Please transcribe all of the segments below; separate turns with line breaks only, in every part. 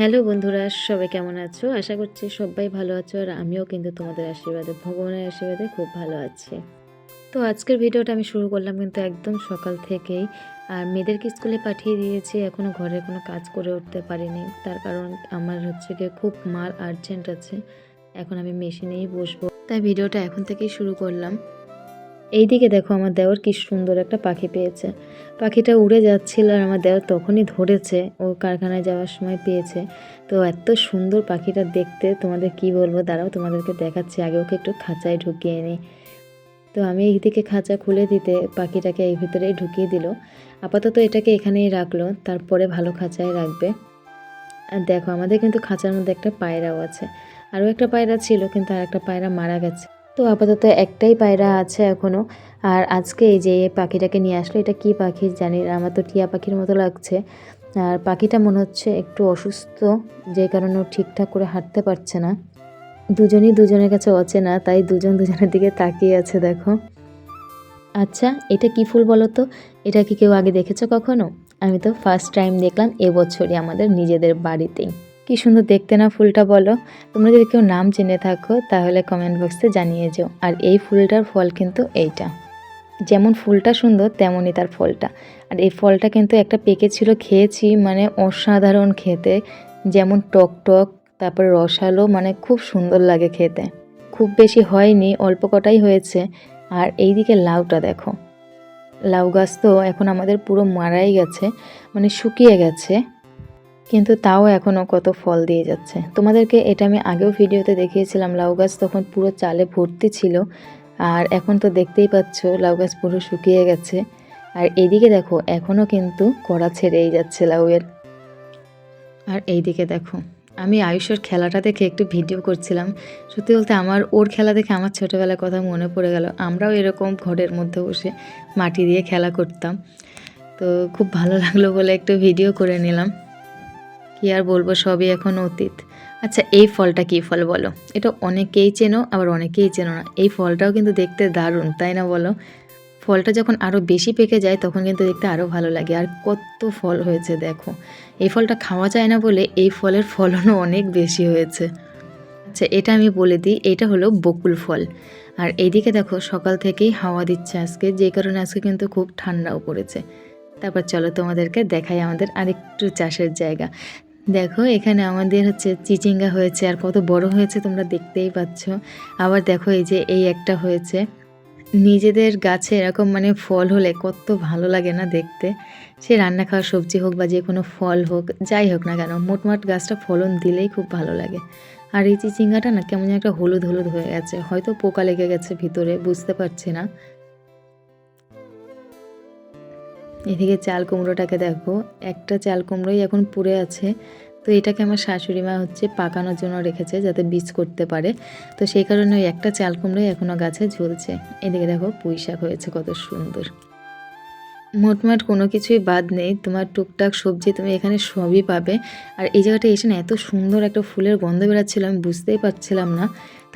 Hello বন্ধুরা, সবাই কেমন আছো? আশা করছি সবাই ভালো আছো আর আমিও কিন্তু তোমাদের আশীর্বাদে, ভগবানের আশীর্বাদে খুব ভালো আছি। তো আজকের ভিডিওটা আমি শুরু করলাম কিন্তু একদম সকাল থেকেই আর মেয়েদেরকে স্কুলে পাঠিয়ে দিয়েছি এখনও ঘরে কোনো কাজ করে উঠতে পারিনি। তার কারণ আমার হচ্ছে গিয়ে খুব মাল আর্জেন্ট আছে, এখন আমি মেশিনেই বসবো। তাই ভিডিওটা এখন থেকেই শুরু করলাম। এইদিকে দেখো আমার দেওর কি সুন্দর একটা পাখি পেয়েছে। পাখিটা উড়ে যাচ্ছিল আর আমার দেওর তখনই ধরেছে, ও কারখানায় যাওয়ার সময় পেয়েছে। তো এত সুন্দর পাখিটা দেখতে, তোমাদের কি বলব? দাঁড়াও, তোমাদেরকে দেখাচ্ছি, আগে ওকে একটু খাঁচায় ঢুকিয়ে নিই তো আমি এইদিকে খাঁচা খুলে দিতে পাখিটাকে এই ভিতরেই ঢুকিয়ে দিল। আপাতত এটাকে এখানেই রাখল, তারপরে ভালো খাঁচায় রাখবে। আর দেখো, আমাদের কিন্তু খাঁচার মধ্যে একটা পায়রাও আছে। আরও একটা পায়রা ছিল, কিন্তু আর একটা পায়রা মারা গেছে। তো আপাতত একটাই পায়রা আছে এখনও আর আজকে এই যে পাখিটাকে নিয়ে আসলো, এটা কি পাখি জানি না, আমার তো টিয়া পাখির মতো লাগছে। আর পাখিটা মনে হচ্ছে একটু অসুস্থ, যে কারণে ঠিকঠাক করে হাঁটতে পারছে না। দুজনই দুজনের কাছে অচেনা, তাই দুজন দুজনের দিকে তাকিয়ে আছে, দেখো। আচ্ছা এটা কি ফুল বলো তো? এটা কি কেউ আগে দেখেছ কখনো? আমি তো ফার্স্ট টাইম দেখলাম এবছরই আমাদের নিজেদের বাড়িতেই। কি সুন্দর দেখতে না ফুলটা বলো? তোমরা যদি কেউ নাম জেনে থাকো, তাহলে কমেন্ট বক্সে জানিয়ে যেও। আর এই ফুলটার ফল কিন্তু এইটা। যেমন ফুলটা সুন্দর, তেমনই তার ফলটা। আর এই ফলটা কিন্তু একটা পেকেছিল খেয়েছি মানে অসাধারণ খেতে। যেমন টক টক, তারপরে রসালো মানে খুব সুন্দর লাগে খেতে। খুব বেশি হয়নি, অল্প কটাই হয়েছে। আর এই দিকে লাউটা দেখো। লাউ গাছ তো এখন আমাদের পুরো মারাই গেছে মানে শুকিয়ে গেছে। কিন্তু তাও এখনও কত ফল দিয়ে যাচ্ছে। তোমাদেরকে এটা আমি আগেও ভিডিওতে দেখিয়েছিলাম, লাউ গাছ তখন পুরো চালে ভর্তি ছিল, আর এখন তো দেখতেই পাচ্ছ লাউ গাছ পুরো শুকিয়ে গেছে। আর এইদিকে দেখো এখনও কিন্তু কড়া ছেড়েই যাচ্ছে লাউয়ের। আর এইদিকে দেখো, আমি আয়ুষের খেলাটা দেখে একটু ভিডিও করছিলাম। সত্যি বলতে আমার, ওর খেলা দেখে আমার ছোটোবেলার কথা মনে পড়ে গেল। আমরাও এরকম ঘরের মধ্যে বসে মাটি দিয়ে খেলা করতাম। তো খুব ভালো লাগল বলে একটু ভিডিও করে নিলাম। কি আর বলব, সবই এখন অতীত। আচ্ছা এই ফলটা কী ফল বলো? এটা অনেকেই চেনো, আবার অনেকেই চেনো না। এই ফলটাও কিন্তু দেখতে দারুণ, তাই না বলো? ফলটা যখন আরও বেশি পেকে যায়, তখন কিন্তু দেখতে আরও ভালো লাগে। আর কত ফল হয়েছে, দেখো। এই ফলটা খাওয়া যায় না বলে এই ফলের ফলনও অনেক বেশি হয়েছে। আচ্ছা এটা আমি বলে দিই, এটা হলো বকুল ফল। আর এইদিকে দেখো, সকাল থেকেই হাওয়া দিচ্ছে আজকে, যে কারণে আজকে কিন্তু খুব ঠান্ডাও পড়েছে। তারপর চলো তোমাদেরকে দেখাই আমাদের আরেকটু চাষের জায়গা। দেখো, এখানে আমাদের হচ্ছে চিচিঙ্গা হয়েছে, আর কত বড় হয়েছে তোমরা দেখতেই পাচ্ছ। আবার দেখো, এই যে এই একটা হয়েছে। নিজেদের গাছে এরকম মানে ফল হলে কত ভালো লাগে না দেখতে। সে রান্না খাওয়া সবজি হোক বা যে কোনো ফল হোক, যাই হোক না কেন, মোটমাট গাছটা ফলন দিলেই খুব ভালো লাগে। আর এই চিচিঙ্গাটা না কেমন একটা হলুদ হলুদ হয়ে গেছে। হয়তো পোকা লেগে গেছে ভিতরে, বুঝতে পারছি না। এদিকে চাল কুমড়োটাকে দেখো, একটা চাল কুমড়োই এখন পুড়ে আছে। তো এটাকে আমার শাশুড়ি মা হচ্ছে পাকানোর জন্য রেখেছে যাতে বীজ করতে পারে। তো সেই কারণে ওই একটা চাল কুমড়োই এখনও গাছে ঝুলছে। এদিকে দেখো পুঁই শাক হয়েছে কত সুন্দর। মোটমাট কোনো কিছুই বাদ নেই। তোমার টুকটাক সবজি তুমি এখানে সবই পাবে। আর এই জায়গাটা এসে না এত সুন্দর একটা ফুলের গন্ধ বেরাচ্ছিল আমি বুঝতেই পারছিলাম না।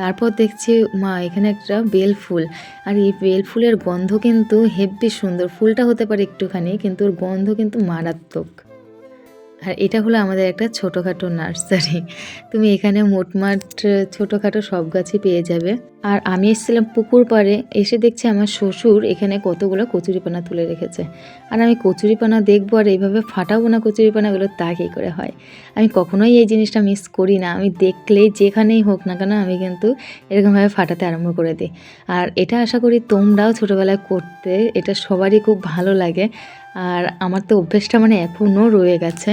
তারপর দেখছি, মা, এখানে একটা বেল ফুল। আর এই বেল ফুলের গন্ধ কিন্তু হেব্বি সুন্দর। ফুলটা হতে পারে একটুখানি, কিন্তু ওর গন্ধ কিন্তু মারাত্মক। আর এটা হলো আমাদের একটা ছোটোখাটো নার্সারি। তুমি এখানে মোটমাট ছোটোখাটো সব গাছই পেয়ে যাবে। আর আমি এসেছিলাম পুকুর পাড়ে, এসে দেখছি আমার শ্বশুর এখানে কতগুলো কচুরিপানা তুলে রেখেছে। আর আমি কচুরিপানা দেখব আর এইভাবে ফাটাবো না কচুরিপানাগুলো, তা কী করে হয়? আমি কখনোই এই জিনিসটা মিস করি না। আমি দেখলেই যেখানেই হোক না কেন, আমি কিন্তু এরকমভাবে ফাটাতে আরম্ভ করে দিই। আর এটা আশা করি তোমরাও ছোটোবেলায় করতে, এটা সবারই খুব ভালো লাগে। আর আমার তো অভ্যেসটা মানে এখনও রয়ে গেছে।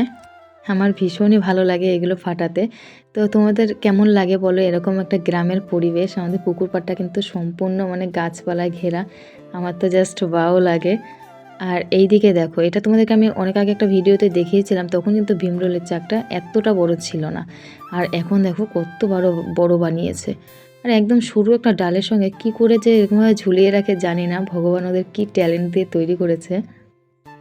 আমার ভীষণই ভালো লাগে এগুলো ফাটাতে। তো তোমাদের কেমন লাগে বলো? এরকম একটা গ্রামের পরিবেশ, আমাদের পুকুর পাড়টা কিন্তু সম্পূর্ণ মানে গাছপালায় ঘেরা। আমার তো জাস্ট বাও লাগে। আর এই দিকে দেখো, এটা তোমাদেরকে আমি অনেক আগে একটা ভিডিওতে দেখিয়েছিলাম, তখন কিন্তু ভীমরোলের চাকটা এতটা বড় ছিল না। আর এখন দেখো কত বড় বড় বানিয়েছে। আর একদম সরু একটা ডালের সঙ্গে কি করে যে এরকমভাবে ঝুলিয়ে রাখে জানি না, ভগবান ওদের কী ট্যালেন্ট দিয়ে তৈরি করেছে।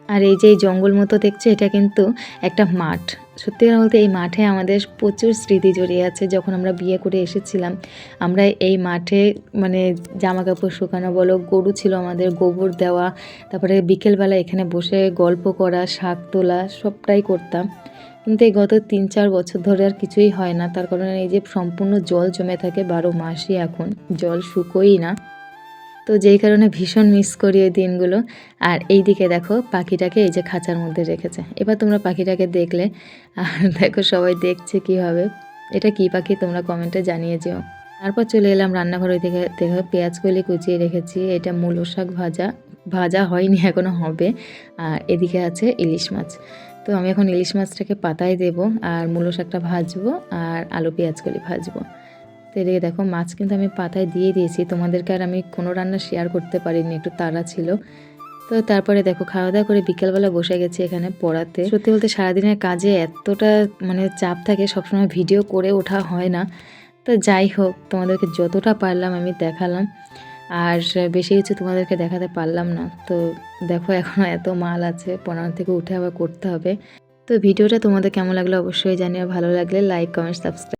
আর এই যে জঙ্গল মতো দেখছে, এটা কিন্তু একটা মাঠ। সত্যি কথা বলতে এই মাঠে আমাদের প্রচুর স্মৃতি জড়িয়ে আছে। যখন আমরা বিয়ে করে এসেছিলাম, আমরা এই মাঠে মানে জামা কাপড় শুকানো বলো, গরু ছিল আমাদের, গোবর দেওয়া, তারপরে বিকেলবেলা এখানে বসে গল্প করা, শাক তোলা, সবটাই করতাম। কিন্তু এই গত তিন চার বছর ধরে আর কিছুই হয় না। তার কারণে এই যে সম্পূর্ণ জল জমে থাকে, বারো মাসই এখন। জল শুকোই না। তো যেই কারণে ভীষণ মিস করি এই দিনগুলো। আর এই দিকে দেখো, পাখিটাকে এই যে খাঁচার মধ্যে রেখেছে। এবার তোমরা পাখিটাকে দেখলে, আর দেখো সবাই দেখছে কীভাবে এটা কী পাখি তোমরা কমেন্টে জানিয়ে যেও। তারপর চলে এলাম রান্নাঘর ওই দিকে দেখো, পেঁয়াজ কলি কুচিয়ে রেখেছি। এটা মূলো শাক ভাজা। ভাজা হয়নি এখনও হবে। আর এদিকে আছে ইলিশ মাছ। তো আমি এখন ইলিশ মাছটাকে পাতায় দেবো, আর মূলো শাকটা ভাজবো, আর আলু পেঁয়াজ কলি ভাজবো। তো এদিকে দেখো, মাছ কিন্তু আমি পাতায় দিয়ে দিয়েছি। তোমাদেরকে আর আমি কোনো রান্না শেয়ার করতে পারিনি, একটু তাড়া ছিল। তো তারপরে দেখো খাওয়া দাওয়া করে বিকেলবেলা বসে গেছি এখানে পড়াতে। সত্যি বলতে সারাদিনের কাজে এতটা মানে চাপ থাকে, সবসময় ভিডিও করে ওঠা হয় না। তো যাই হোক, তোমাদেরকে যতটা পারলাম আমি দেখালাম। আর বেশি কিছু তোমাদেরকে দেখাতে পারলাম না। তো দেখো এখনও এত মাল আছে, পনেরো থেকে উঠে আবার করতে হবে। তো ভিডিওটা তোমাদের কেমন লাগল অবশ্যই জানিও। ভালো লাগলে লাইক কমেন্ট সাবস্ক্রাইব